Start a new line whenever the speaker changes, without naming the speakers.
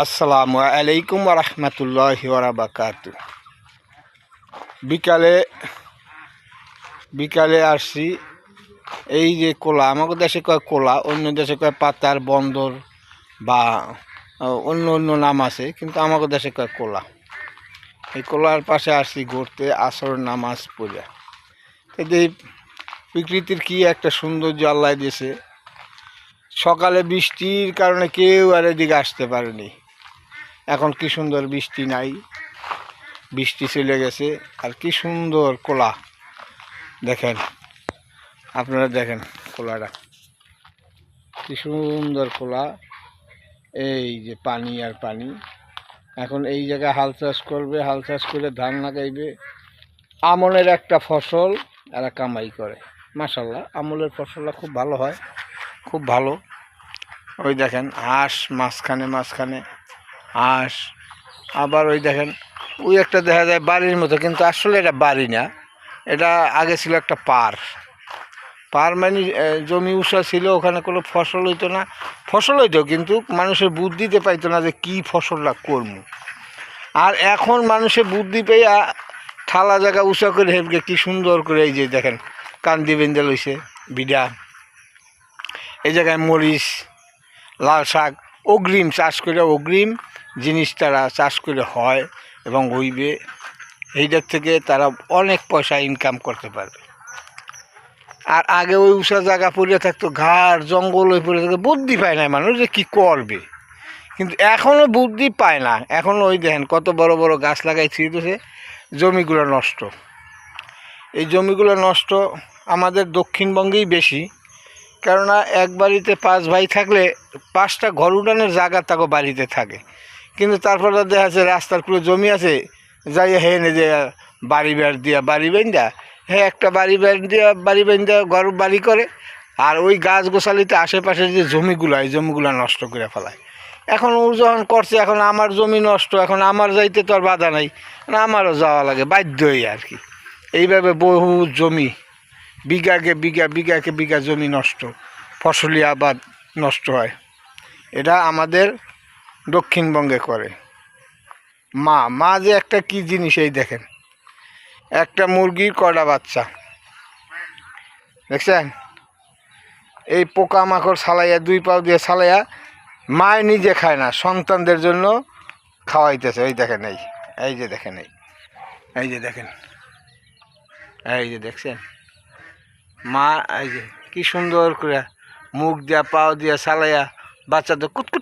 আসসালামু আলাইকুম রহমতুল্লাহ ওরাবাকাত বিকালে বিকালে আসছি। এই যে কোলা, আমাদের দেশে কয় কোলা, অন্য দেশে কয় পাতার বন্দর বা অন্য অন্য নাম আছে, কিন্তু আমাদের দেশে কয় কোলা। এই কোলার পাশে আসছি ঘুরতে, আসর, নামাজ পড়ে। এই প্রকৃতির কি একটা সৌন্দর্য আল্লাহ দিয়েছে। সকালে বৃষ্টির কারণে কেউ আর এদিকে আসতে পারেনি। এখন কি সুন্দর বৃষ্টি নাই। বৃষ্টি চলে গেছে, আর কি সুন্দর কোলা। দেখেন, আপনারা দেখেন কোলাটা। কি সুন্দর কোলা। এই যে পানি আর পানি। এখন এই জায়গায় হাল চাষ করবে, হাল চাষ করে ধান লাগাইবে। আমলের একটা ফসল এরা কামাই করে। মাসাল্লাহ আমলের ফসলটা খুব ভালো হয়, খুব ভালো। ওই দেখেন হাঁস মাঝখানে মাঝখানে হাঁস, আবার ওই দেখেন, ওই একটা দেখা যায় বাড়ির মতো, কিন্তু আসলে এটা বাড়ি না। এটা আগে ছিল একটা পার। পার মানে জমি উষা ছিল, ওখানে কোনো ফসল হইতো না। ফসল হইতো, কিন্তু মানুষের বুদ্ধিতে পাইতো না যে কী ফসলটা করব। আর এখন মানুষের বুদ্ধি পেয়ে থালা জায়গা উষা করে হেবকে কি সুন্দর করে এই যে দেখেন, কান্দি বেঞ্জা লইছে বিডা। এই জায়গায় মরিচ, লাল শাক, অগ্রিম চাষ করে অগ্রিম জিনিস তারা চাষ করে হয় এবং হইবে এইটার থেকে তারা অনেক পয়সা ইনকাম করতে পারবে। আর আগে ওই উষা জায়গা পড়ে থাকতো, ঘাড়, জঙ্গল হয়ে পড়ে থাকতো, বুদ্ধি পায় না মানুষ যে কী করবে। কিন্তু এখনও বুদ্ধি পায় না। এখনও ওই দেখেন কত বড় বড় গাছ লাগাই ছিঁড়তেছে জমিগুলো নষ্ট। এই জমিগুলো নষ্ট আমাদের দক্ষিণবঙ্গেই বেশি। কেননা এক বাড়িতে পাঁচ ভাই থাকলে পাঁচটা ঘর উঠানের জায়গা তাকে বাড়িতে থাকে। কিন্তু তারপরে দেখা যাচ্ছে রাস্তার পুরো জমি আছে যাই হে নে যে বাড়ি বেড় দিয়া বাড়ি বেন্দা হে একটা বাড়ি বেড় দিয়া বাড়ি বেন্দা ঘর বাড়ি করে, আর ওই গাছ গোছালিতে আশেপাশে যে জমিগুলো, এই জমিগুলো নষ্ট করে ফেলায়। এখন ও যখন করছে, এখন আমার জমি নষ্ট, এখন আমার যাইতে তো আর বাধা নাই আমারও যাওয়া লাগে বাধ্যই আর কি। এইভাবে বহু জমি, বিঘাকে বিঘা বিঘাকে বিঘা জমি নষ্ট, ফসলি আবাদ নষ্ট হয়। এটা আমাদের দক্ষিণবঙ্গে করে। মা মা যে একটা কি জিনিস এই দেখেন? একটা মুরগির কয়টা বাচ্চা? দেখছেন? এই পোকামাকড় সালাইয়া দুই পাও দিয়ে সালাইয়া মায় নিজে খায় না, সন্তানদের জন্য খাওয়াইতেছে। এই দেখেন এই এই যে দেখেন এই এই যে দেখেন, এই যে দেখছেন? মা, এই যে কি সুন্দর করে মুখ দিয়া, পাও দিয়া সালাইয়া বাচ্চাদের কুটকুট